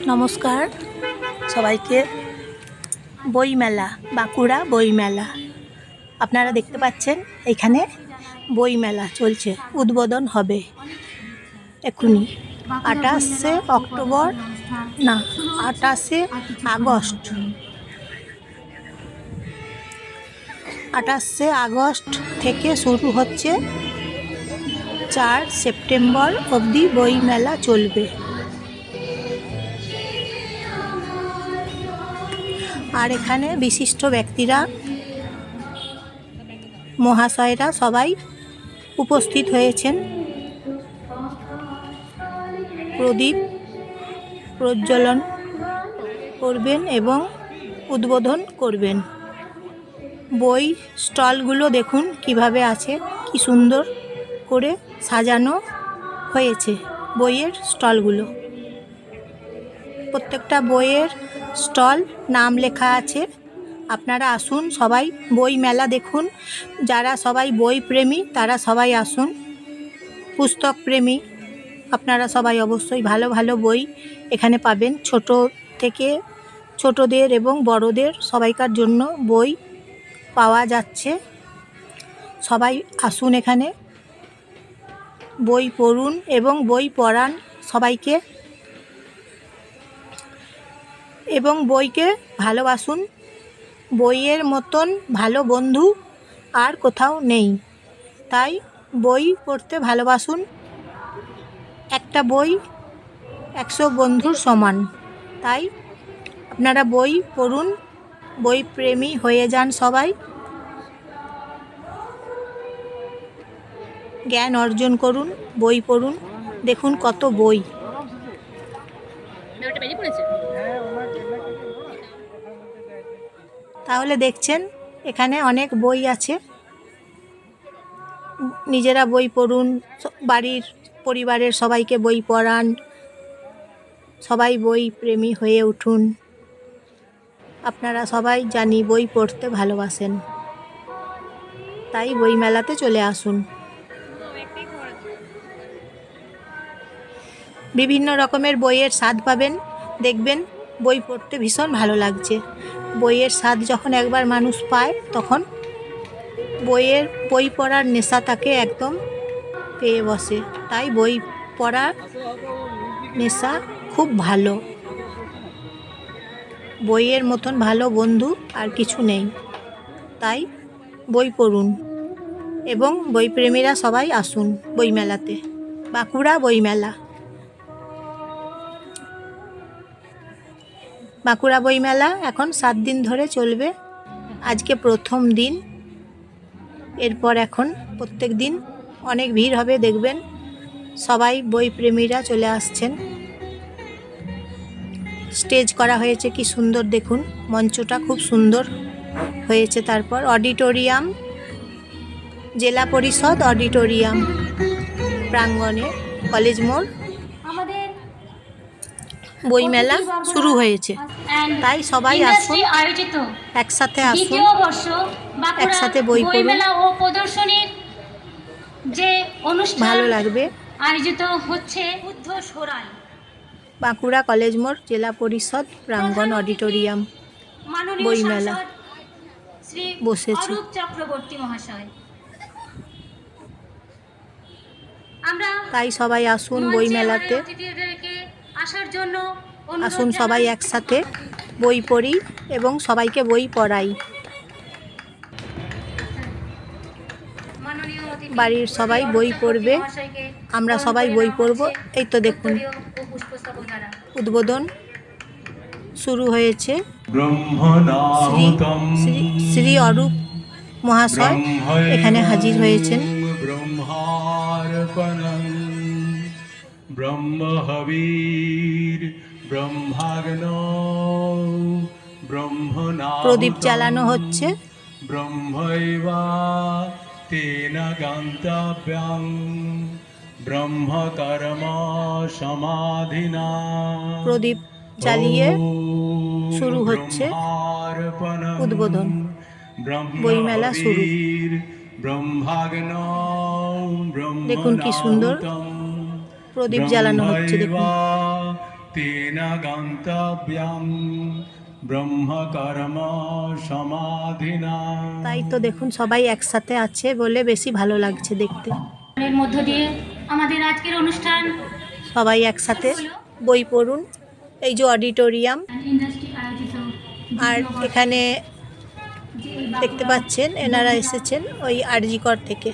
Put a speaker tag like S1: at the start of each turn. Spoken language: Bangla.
S1: নমস্কার। সবাইকে বইমেলা, বাঁকুড়া বইমেলা। আপনারা দেখতে পাচ্ছেন, এখানে বইমেলা চলছে, উদ্বোধন হবে। এক্ষুনি আঠাশে অক্টোবর, না, আঠাশে আগস্ট। আঠাশে আগস্ট থেকে শুরু হচ্ছে, চার সেপ্টেম্বর অবধি বইমেলা চলবে। আর এখানে বিশিষ্ট ব্যক্তিরা, মহাশয়রা সবাই উপস্থিত হয়েছেন। প্রদীপ প্রজ্বলন করবেন এবং উদ্বোধন করবেন। বই স্টলগুলো দেখুন কীভাবে আছে, কি সুন্দর করে সাজানো হয়েছে বইয়ের স্টলগুলো। প্রত্যেকটা বইয়ের স্টল, নাম লেখা আছে। আপনারা আসুন, সবাই বই মেলা দেখুন। যারা সবাই বই প্রেমী, তারা সবাই আসুন। পুস্তক প্রেমী, আপনারা সবাই অবশ্যই ভালো ভালো বই এখানে পাবেন। ছোট থেকে ছোটদের এবং বড়দের সবাইকার জন্য বই পাওয়া যাচ্ছে। সবাই আসুন এখানে। বই পড়ুন এবং বই পড়ান সবাইকে। এবং বইকে ভালোবাসুন। বইয়ের মতন ভালো বন্ধু আর কোথাও নেই। তাই বই পড়তে ভালোবাসুন। একটা বই একশো বন্ধুর সমান। তাই আপনারা বই পড়ুন। বই প্রেমী হয়ে যান সবাই। জ্ঞান অর্জন করুন, বই পড়ুন। দেখুন কত বই। তাহলে দেখছেন, এখানে অনেক বই আছে। নিজেরা বই পড়ুন, বাড়ির পরিবারের সবাইকে বই পড়ান, সবাই বই প্রেমী হয়ে উঠুন। আপনারা সবাই জানি বই পড়তে ভালোবাসেন। তাই বই মেলাতে চলে আসুন। বিভিন্ন রকমের বইয়ের স্বাদ পাবেন, দেখবেন বই পড়তে ভীষণ ভালো লাগছে। বইয়ের স্বাদ যখন একবার মানুষ পায়, তখন বইয়ের, বই পড়ার নেশা তাকে একদম পেয়ে বসে। তাই বই পড়ার নেশা খুব ভালো। বইয়ের মতন ভালো বন্ধু আর কিছু নেই। তাই বই পড়ুন এবং বইপ্রেমীরা সবাই আসুন বইমেলাতে। বাঁকুড়া বইমেলা। বাঁকুড়া বইমেলা এখন সাত দিন ধরে চলবে। আজকে প্রথম দিন। এরপর এখন প্রত্যেক দিন অনেক ভিড় হবে দেখবেন। সবাই বইপ্রেমীরা চলে আসছেন। স্টেজ করা হয়েছে কি সুন্দর দেখুন। মঞ্চটা খুব সুন্দর হয়েছে তারপর অডিটোরিয়াম, জেলা পরিষদ অডিটোরিয়াম, প্রাঙ্গণে, কলেজ মোড়। বইমেলা শুরু হয়েছে। তাই সবাই আসুন
S2: আয়োজিত
S1: একসাথে আসুন। একসাথে বই পড়ুন।
S2: ও প্রদর্শনীর যে অনুষ্ঠান
S1: ভালো লাগবে।
S2: আয়োজিত হচ্ছে বুদ্ধ সোরাই।
S1: বাঁকুড়া কলেজ মোড় জেলা পরিষদ প্রাঙ্গণ অডিটোরিয়াম বইমেলা। বসেছে।
S2: চক্রবর্তী মহাশয়। আমরা
S1: তাই সবাই আসুন বইমেলাতে।
S2: আসার জন্য
S1: আসুন সবাই একসাথে বই পড়ি এবং সবাইকে বই পড়াই। বাড়ির সবাই বই পড়বে। আমরা সবাই বই পড়ব। এই তো দেখুন। উদ্বোধন শুরু হয়েছে। শ্রী শ্রী শ্রী অরূপ মহাশয় এখানে হাজির হয়েছেন।
S3: ব্রহ্মার্পণং ব্রহ্মহবীর ব্রহ্মাগ্ন ব্রহ্মনা
S1: প্রদীপ চালানো হচ্ছে
S3: ব্রহ্মৈবা তেন গন্তব্যং ব্রহ্মকর্ম সমাধিনা
S1: প্রদীপ জ্বালিয়ে শুরু হচ্ছে উদ্বোধন। বইমেলা শুরু। দেখুন কি সুন্দর প্রদীপ জ্বালানো হচ্ছে দেখুন। তাই তো দেখুন সবাই একসাথে আছে বলে বেশি ভালো লাগছে দেখতে।
S2: মধ্য দিয়ে আমাদের আজকের অনুষ্ঠান
S1: সবাই একসাথে বই পড়ুন। এই যে অডিটোরিয়াম। আর এখানে দেখতে পাচ্ছেন এনারা এসেছেন ওই আরজিকর থেকে।